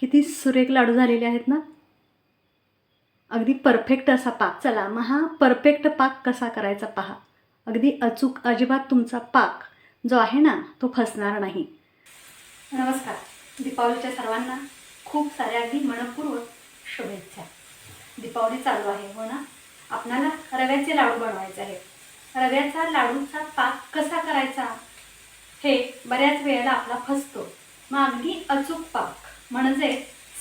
किती सुरेख लाडू झालेले आहेत ना? अगदी परफेक्ट असा पाक. चला मग हा परफेक्ट पाक कसा करायचा पहा. अगदी अचूक अजिबात तुमचा पाक जो आहे ना तो फसणार नाही. नमस्कार. दीपावलीच्या सर्वांना खूप साऱ्या अगदी मनपूर्वक शुभेच्छा. दीपावली चालू आहे हो ना? आपणाला रव्याचे लाडू बनवायचे आहेत. रव्याचा लाडूचा पाक कसा करायचा? हे बऱ्याच वेळेला आपला फसतो. मग अगदी अचूक पाक. म्हणजे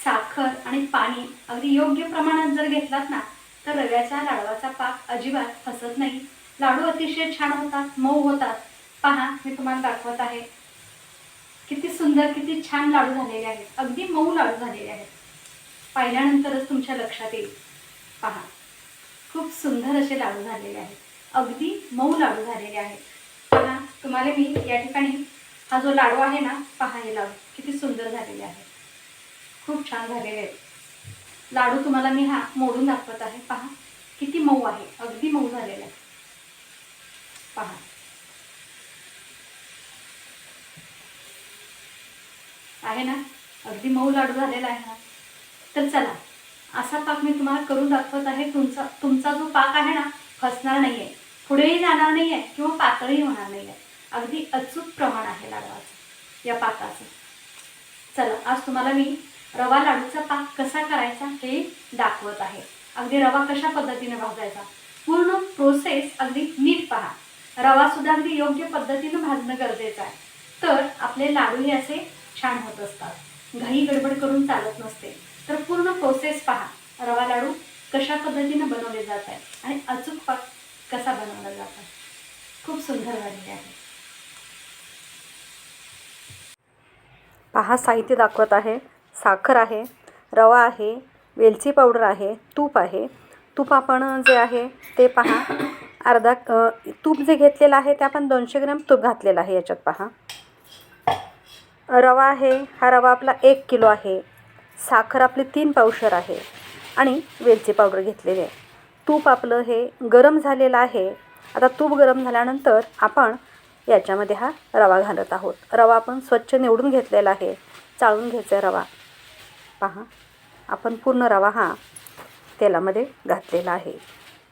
साखर आणि पाणी अगदी योग्य प्रमाणात जर घेतलात ना तर रव्याचा लाडवाचा पाक अजिबात फसत नाही. लाडू अतिशय छान होतात मऊ होतात. पहा मी तुम्हाला दाखवत आहे. किती सुंदर किती छान लाडू झालेले आहेत. अगदी मऊ लाडू झालेले आहेत. पाहिल्यानंतरच तुमच्या लक्षात येईल. पहा खूप सुंदर असे लाडू झालेले आहेत. अगदी मऊ लाडू झालेले आहेत. पहा तुम्हाला मी या ठिकाणी हा जो लाडू आहे ना पहा हे लाडू किती सुंदर झालेले आहे खूप छान झालेले आहेत. लाडू तुम्हाला मी हा मोडून दाखवत आहे. पहा किती मऊ आहे. अगदी मऊ झालेला आहे पहा. आहे ना? अगदी मऊ लाडू झालेला आहे ना तर चला असा पाक मी तुम्हाला करून दाखवत आहे. तुमचा तुमचा जो पाक आहे ना फसणार नाही आहे पुढेही जाणार नाही आहे किंवा पातळही होणार नाही आहे अगदी अचूक प्रमाण आहे लाडवाचं या पाकाचं. चला आज तुम्हाला मी रवा लाडूचा पाक कसा करायचा हे दाखवत आहे. अगदी रवा कशा पद्धतीने भाजायचा? पूर्ण प्रोसेस अगदी नीट पहा. रवा सुद्धा अगदी योग्य पद्धतीनं भाजणं गरजेचं आहे. तर आपले लाडू हे असे छान होत असतात. घाई गडबड करून चालत नसते. तर पूर्ण प्रोसेस पहा. रवा लाडू कशा पद्धतीनं बनवले जात आहे आणि अचूक पाक कसा बनवला जात आहे. खूप सुंदर झालेले आहे. पहा साहित्य दाखवत आहे. साखर आहे रवा आहे वेलची पावडर आहे तूप आहे. तूप आपण जे आहे ते पहा. अर्धा तूप जे घेतलेलं आहे ते आपण दोनशे ग्रॅम तूप घातलेलं आहे याच्यात पहा. रवा आहे हा रवा आपला एक किलो आहे. साखर आपली तीन पावशर आहे आणि वेलची पावडर घेतलेली आहे. तूप आपलं हे गरम झालेलं आहे. आता तूप गरम झाल्यानंतर आपण याच्यामध्ये हा रवा घालत आहोत. रवा आपण स्वच्छ निवडून घेतलेला आहे. चाळून घ्यायचा आहे रवा. पहा. आपण पूर्ण रवा हा तेलामध्ये घातलेला आहे.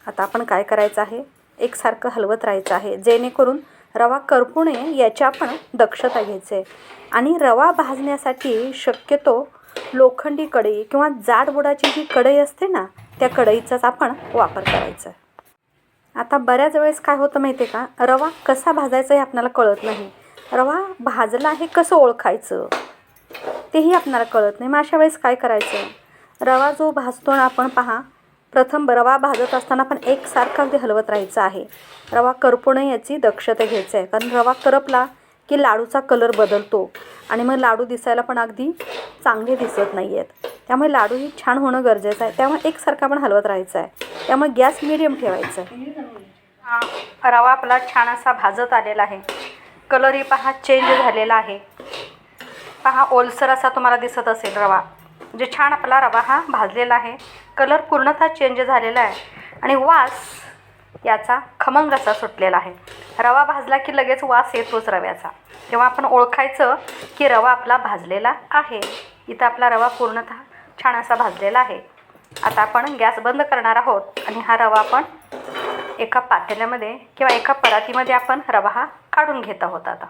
आता आपण काय करायचं आहे? एकसारखं हलवत राहायचं आहे जेणेकरून रवा करपू नये याची आपण दक्षता घ्यायची आहे आणि रवा भाजण्यासाठी शक्यतो लोखंडी कढई किंवा जाड बुडाची जी कढई असते ना त्या कढईचाच आपण वापर करायचा. आहे आता बऱ्याच वेळेस काय होतं माहिती आहे का? रवा कसा भाजायचा हे आपल्याला कळत नाही. रवा भाजला हे कसं ओळखायचं? तेही आपणाला कळत नाही. मग अशा वेळेस काय करायचं? रवा जो भाजतो ना आपण पहा. प्रथम रवा भाजत असताना पण एकसारखा अगदी हलवत राहायचं आहे. रवा करपू नये याची दक्षता घ्यायची आहे. कारण रवा करपला की लाडूचा कलर बदलतो. आणि मग लाडू दिसायला पण अगदी चांगले दिसत नाही आहेत त्यामुळे लाडूही छान होणं गरजेचं आहे. त्यामुळे एकसारखा पण हलवत राहायचं आहे. त्यामुळे गॅस मिडियम ठेवायचा आहे. रवा आपला छान असा भाजत आलेला आहे. कलरही पहा चेंज झालेला आहे. पहा ओलसर असा तुम्हाला दिसत असेल रवा. म्हणजे छान आपला रवा हा भाजलेला आहे. कलर पूर्णतः चेंज झालेला आहे. आणि वास याचा खमंग असा सुटलेला आहे. रवा भाजला की लगेच वास येतोच रव्याचा. तेव्हा आपण ओळखायचं की रवा आपला भाजलेला आहे इथं आपला रवा पूर्णतः छान असा भाजलेला आहे. आता आपण गॅस बंद करणार आहोत आणि हा रवा आपण एका पातेल्यामध्ये किंवा एका परातीमध्ये आपण रवा हा काढून घेत आहोत आता.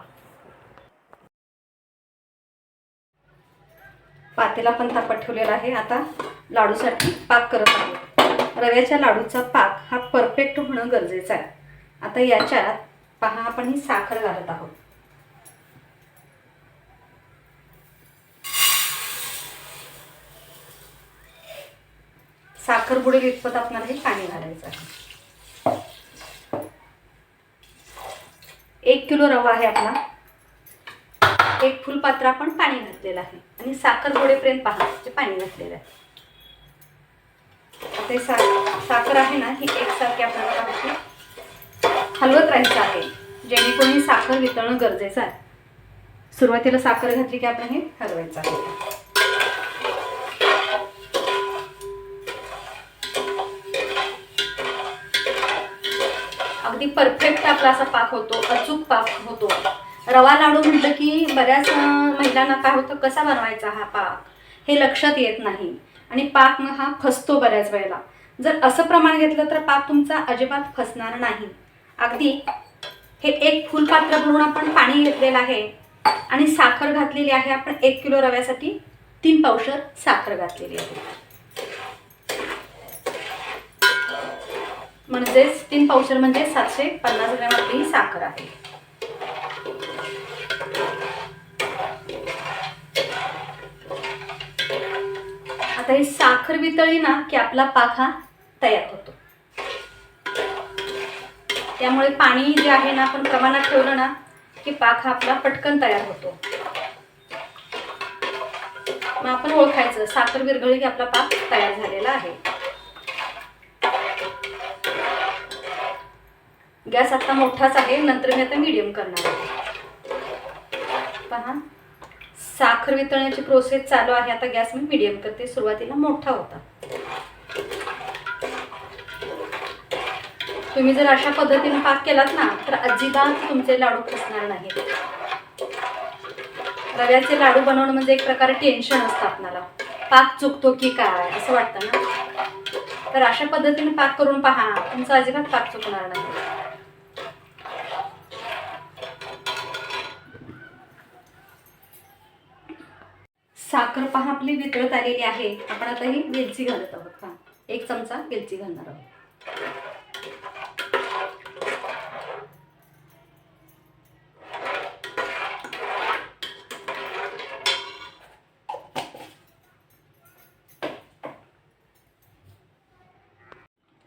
पातेला पण तापत ठेवलेला आहे. आता लाडूसाठी पाक करत आहोत. रव्याच्या लाडूचा पाक हा परफेक्ट होणं गरजेचं आहे. आता याच्यात पहा आपण ही साखर घालत आहोत. साखर बुडेल इतपत आपल्याला हे पाणी घालायचं आहे. एक किलो रवा आहे आपला. एक फुलपात्र आपण पाणी घातलेलं आहे. आणि साखर गोडेपर्यंत पहा ते पाणी घातलेलं आहे. आता सा साखर आहे ना ही एकसारखी आपल्याला हलवत राहायचं आहे. जेणेकरून ही साखर वितळणं गरजेचं आहे. सुरुवातीला साखर घातली की आपण हे हलवायचं आहे. अगदी परफेक्ट आपला असा पाक होतो अचूक पाक होतो. रवा लाडू म्हटलं की बऱ्याच महिलांना काय होतं कसा बनवायचा हा पाक? हे लक्षात येत नाही. आणि पाक मग हा फसतो बऱ्याच वेळेला. जर असं प्रमाण घेतलं तर पाक तुमचा अजिबात फसणार नाही. अगदी हे एक फुलपात्र भरून आपण पाणी घेतलेलं आहे आणि साखर घातलेली आहे आपण एक किलो रव्यासाठी तीन पावशर साखर घातलेली आहे. म्हणजेच तीन पावशर म्हणजे सातशे पन्नास ग्रॅम आपली ही साखर आहे. आता ही साखर वितळली ना की आपला पाक हा तयार होतो. त्यामुळे पाणी जे आहे ना आपण प्रमाणात ठेवलं ना की पाक हा आपला पटकन तयार होतो. मग आपण ओळखायचं साखर विरघळी की आपला पाक तयार झालेला आहे. गॅस आता मोठाच आहे नंतर मी आता मीडियम करणार आहे. पहा. साखर वितळण्याची प्रोसेस चालू आहे. आता गॅस मी मीडियम करते. सुरुवातीला मोठा होता. तुम्ही जर अशा पद्धतीने पाक केलात ना तर अजिबात तुमचे लाडू फसणार नाहीत. रव्याचे लाडू बनवणं म्हणजे एक प्रकारे टेन्शन असतं आपणाला पाक चुकतो की काय असं वाटतं ना? तर अशा पद्धतीने पाक करून पहा. तुमचा अजिबात पाक चुकणार नाही. साखर पहा आपली वितळत आलेली आहे. आपण आता ही वेलची घालत आहोत पहा. एक चमचा वेलची घालणार आहोत.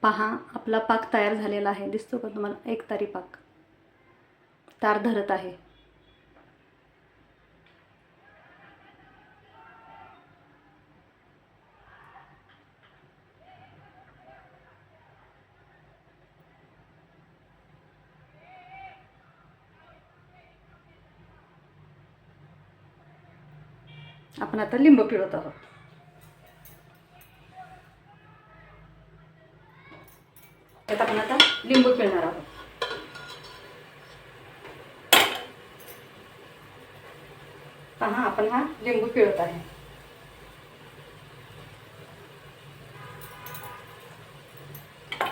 पहा आपला पाक तयार झालेला आहे. दिसतो का तुम्हाला? एक तारी पाक. तार धरत आहे. आपण आता लिंब पिळत आहोत. त्यात आपण आता लिंबू पिळणार आहोत. पहा आपण हा लिंबू पिळत आहे.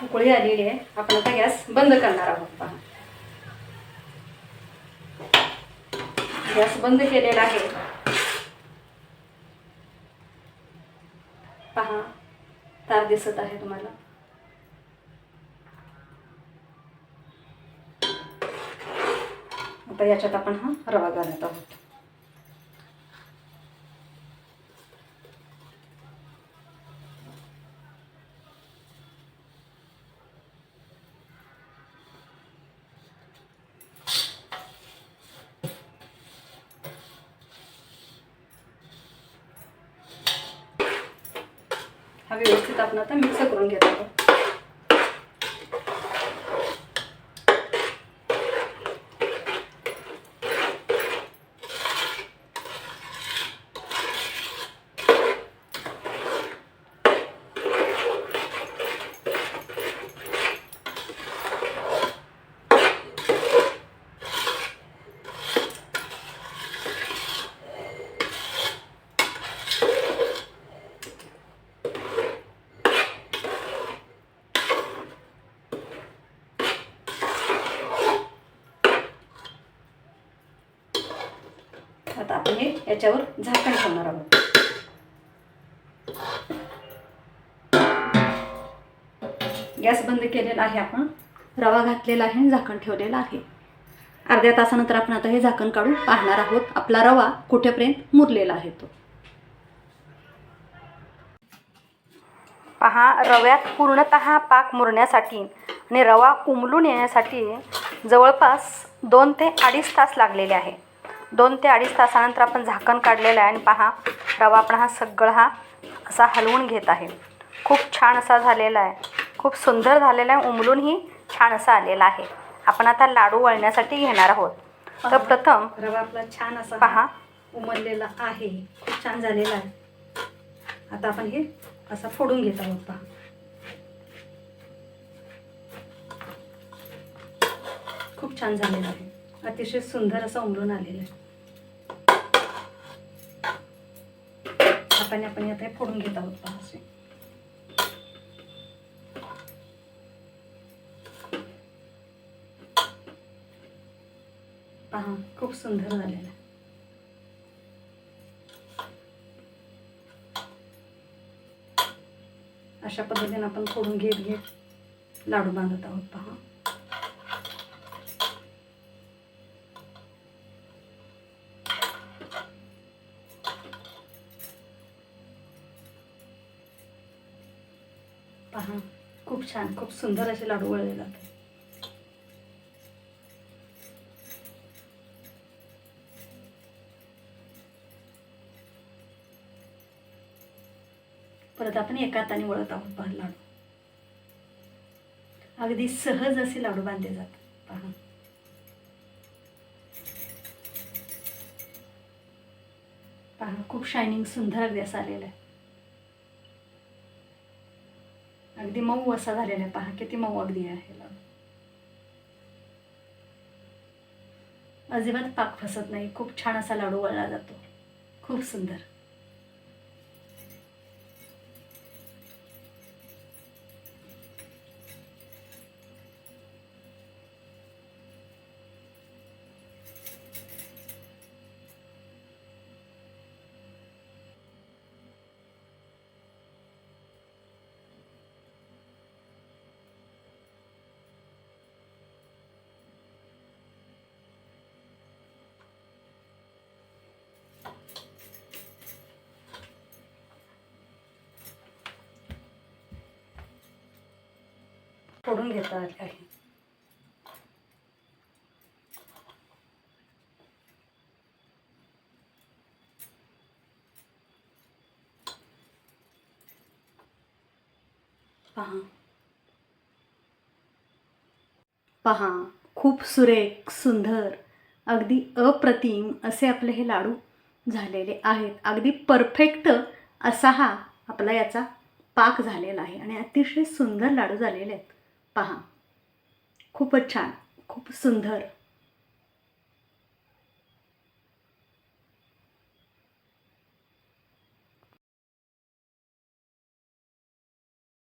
उकळी आलेली आहे. आपण आता गॅस बंद करणार आहोत पहा. गॅस बंद केलेला आहे पहा तार दिसत आहे तुम्हाला. आता याच्यात आपण हा रवा घालत आहोत. हा व्यवस्थित आपण आता मिक्स करून घेत आहोत आता आपण हे याच्यावर झाकण ठेवणार आहोत. गॅस बंद केलेला आहे आपण. रवा घातलेला आहे आणि झाकण ठेवलेलं आहे. अर्ध्या तासानंतर आपण आता हे झाकण काढून पाहणार आहोत. आपला रवा कुठेपर्यंत मुरलेला आहे तो. पहा रव्यात पूर्णत पाक मुरण्यासाठी आणि रवा उमलून येण्यासाठी जवळपास दोन ते अडीच तास लागलेले आहे दोन ते अडीच तासानंतर आपण झाकण काढलेलं आहे आणि पहा रवा आपण हा सगळा हा असा हलवून घेत आहे. खूप छान असा झालेला आहे. खूप सुंदर झालेला आहे. उमलूनही छान असा आलेला आहे. आपण आता लाडू वळण्यासाठी घेणार आहोत. तर प्रथम रवा आपला छान असा पहा. उमरलेला आहे. खूप छान झालेला आहे. आता आपण हे असा फोडून घेत आहोत पहा. खूप छान झालेला आहे. अतिशय सुंदर असं उमरून आलेलं आहे. हाताने आपण आता हे फोडून घेत आहोत पहा असे. पहा खूप सुंदर झालेलं आहे. अशा पद्धतीने आपण फोडून घेत घेत लाडू बांधत आहोत पहा. छान खूप सुंदर असे लाडू वळले जाते परत आपण एका हाताने वळत आहोत पहा लाडू. अगदी सहज असे लाडू बांधले जातात पहा. पहा खूप शायनिंग सुंदर अगदी असं आलेलं आहे. अगदी मऊ असा झालेला आहे. पहा किती मऊ अगदी आहे. अजिबात पाक फसत नाही. खूप छान असा लाडू वळला जातो. खूप सुंदर. फोडून घेता आले आहे पहा. पहा खूप सुरेख सुंदर अगदी अप्रतिम असे आपले हे लाडू झालेले आहेत. अगदी परफेक्ट असा हा आपला याचा पाक झालेला आहे. आणि अतिशय सुंदर लाडू झालेले आहेत. पहा. खूपच छान. खूप सुंदर.